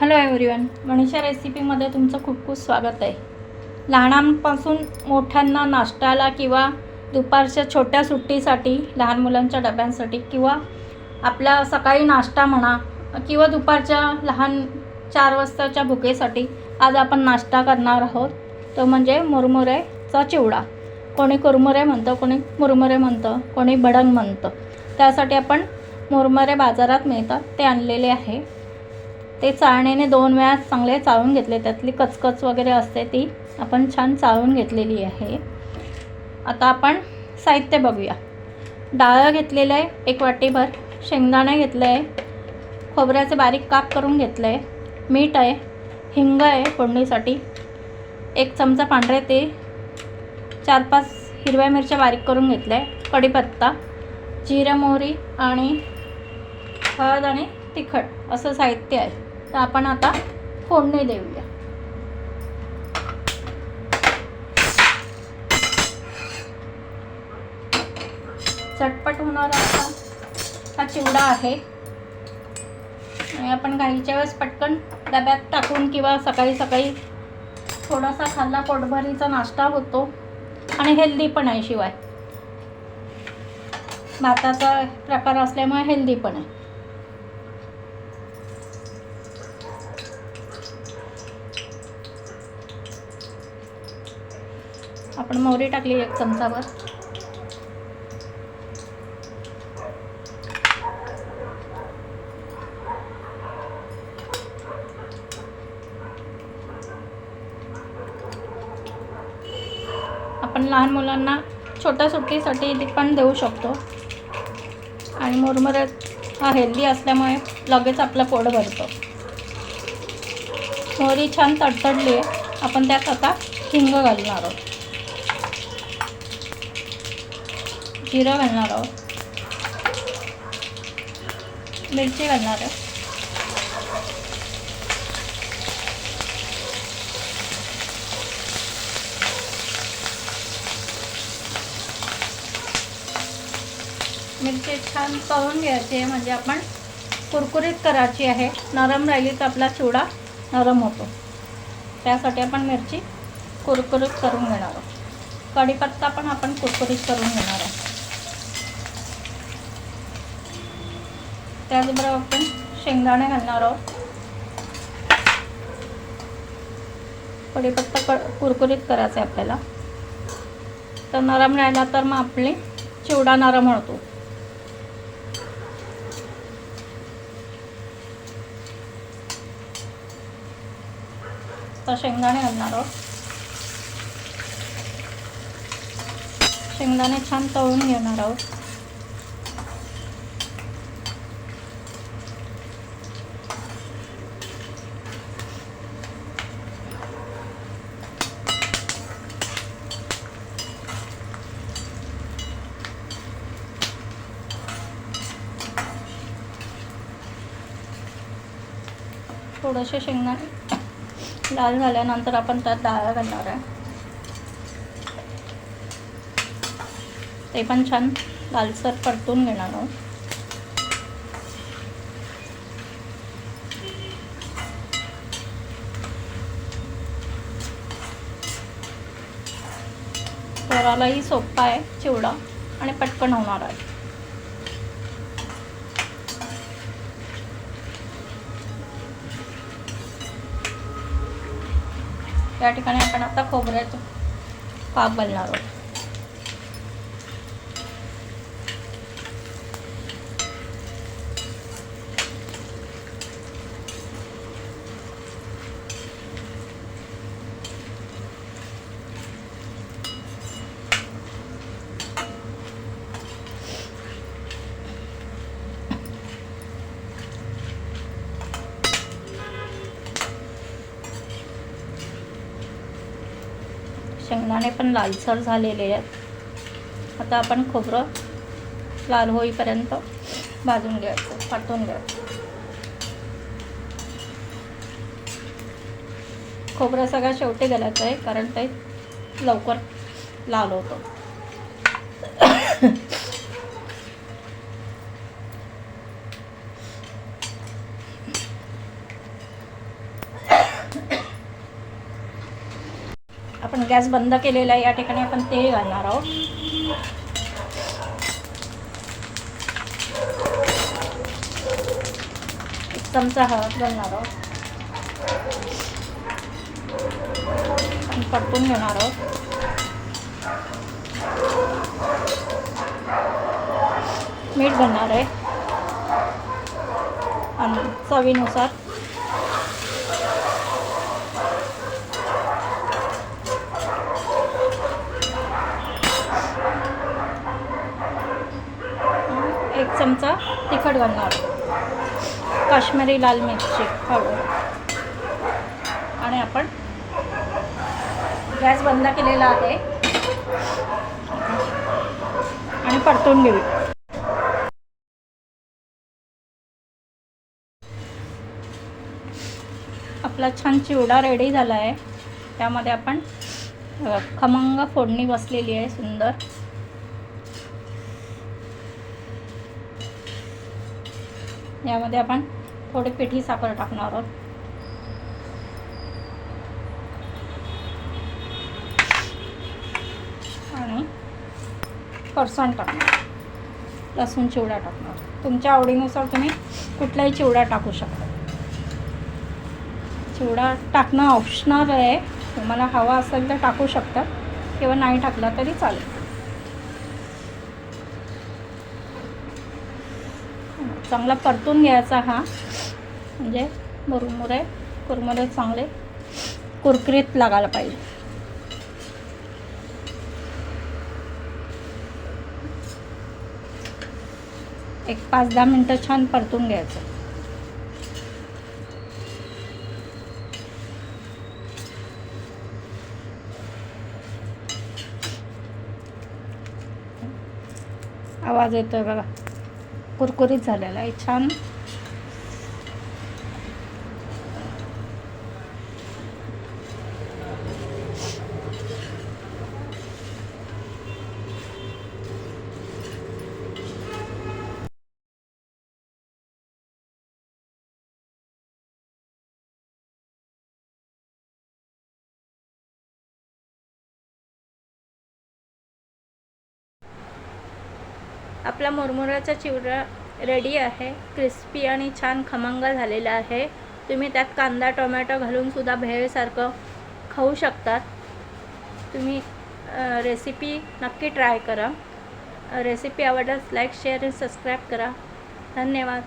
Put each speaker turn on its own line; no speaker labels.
Hello everyone Manisha रेसिपीमध्ये तुमचं खूप खूप स्वागत आहे. लहानांपासून मोठ्यांना नाश्त्याला किंवा दुपारच्या छोट्या सुट्टीसाठी लहान मुलांच्या डब्यांसाठी किंवा आपल्या सकाळी नाश्ता म्हणा किंवा दुपारच्या लहान चार वाजताच्या भुकेसाठी आज आपण नाश्ता करणार आहोत. तो म्हणजे मुरमुरेचा चिवडा. कोणी कुरमुरे म्हणतं कोणी मुरमुरे म्हणतं कोणी भडंग म्हणतं. त्यासाठी आपण मुरमुरे बाजारात मिळतात ते आणलेले आहे. ते चाळणीने दोन वेळा चांगले चाळून घेतले. त्यातली कचकच वगैरे असते ती आपण छान चाळून घेतलेली आहे. आता आपण साहित्य बघूया. डाळ घेतलेलं आहे एक वाटीभर शेंगदाणे घेतलं आहे खोबऱ्याचे बारीक काप करून घेतलं आहे मीठ आहे हिंग आहे फोडणीसाठी एक चमचा पांढरे ते चार पाच हिरव्या मिरच्या बारीक करून घेतल्या आहे कढीपत्ता जिरं मोहरी आणि हळद आणि तिखट असं साहित्य आहे. तर आपण आता फोडणी देऊया. चटपट होणारा हा चिवडा आहे. आणि आपण घाईच्या वेळेस पटकन डब्यात टाकून किंवा सकाळी सकाळी थोडासा खाल्ला पोटभरीचा नाश्ता होतो. आणि हेल्दी पण आहे शिवाय. भाताचा प्रकार असल्यामुळे हेल्दी पण आहे. आपण मोहरी टाकली एक चमचावर आपण लहान मुलांना छोट्या सुट्टीसाठी ती पण देऊ शकतो. आणि मुरमुरे हा हेल्दी असल्यामुळे लगेच आपलं पोट भरतो. मोहरी छान तडतडली आहे. आपण त्यात आता हिंग घालणार आहोत. जिरं घालणार आहोत. मिरची घालणार आहोत. मिरची छान तळून घ्यायची आहे म्हणजे आपण कुरकुरीत करायची आहे. नरम राहिली तर आपला चिवडा नरम होतो. त्यासाठी आपण मिरची कुरकुरीत करून घेणार आहोत. कढीपत्ता पण आपण कुरकुरीत करून घेणार आहोत. त्याचबरोबर आपण शेंगदाणे घालणार आहोत. कढीपत्ता क कुरकुरीत करायचा आहे आपल्याला. तर नरम राहिला तर मग आपली चिवडा नरम होतो. तर शेंगदाणे घालणार आहोत. शेंगदाणे छान तळून घेणार आहोत. थोडेसे शेंगदाणे लाल झाल्यानंतर आपण त्यात डाळ घालणार आहे. ते पण छान लालसर परतून घेणार आहोत. करायलाही सोपा आहे चिवडा आणि पटकन होणार आहे. या ठिकाणी आपण आता खोबऱ्याचं काप बनणार आहोत. शेंगदाणे पण लालसर झालेले आहेत. आता आपण खोबरं लाल होईपर्यंत भाजून घ्यायचं फाटून घ्यायचं. खोबरं सगळं शेवटी घालायचं आहे कारण ते लवकर लाल होतं. आपण गॅस बंद केलेला आहे या ठिकाणी आपण तेल घालणार आहोत. एक चमचा हळद घालणार आहोत. आणि परतून घेणार आहोत. मीठ घालणार आहे. आणि चवीनुसार एक चमचा तिखट घालणार. काश्मीरी लाल मिरची पावडर आणि आपण गॅस बंद केलेला आहे. आणि परतून घेऊ. आपला छान चिवडा रेडी झाला आहे त्यामध्ये आपण खमंग फोडणी बसलेली आहे सुंदर. यामध्ये आपण थोडी पिठी साखर टाकणार आहोत. आणि फरसाण टाकणार लसूण चिवडा टाकणार तुमच्या आवडीनुसार तुम्ही कुठलाही चिवडा टाकू शकता. चिवडा टाकणं ऑप्शनल आहे. तुम्हाला हवा असेल तर टाकू शकता. किंवा नाही टाकला तरी चालेल. चांगला परतून घ्यायचा हा. म्हणजे मुरमुरे कुरमुरे चांगले कुरकुरीत लागायला पाहिजे. एक पाच दहा मिनटं छान परतून घ्यायचं. आवाज येतोय बघा. कुरकुरीत झालेला आहे. छान आपला मुरमुराचा चिवडा रेडी आहे. क्रिस्पी आणि छान खमंग झालेला आहे. तुम्ही त्यात कांदा टोमॅटो घालूनसुद्धा भेळसारखं खाऊ शकतात. तुम्ही रेसिपी नक्की ट्राय करा. रेसिपी आवडल्यास लाईक शेअर आणि सबस्क्राईब करा. धन्यवाद.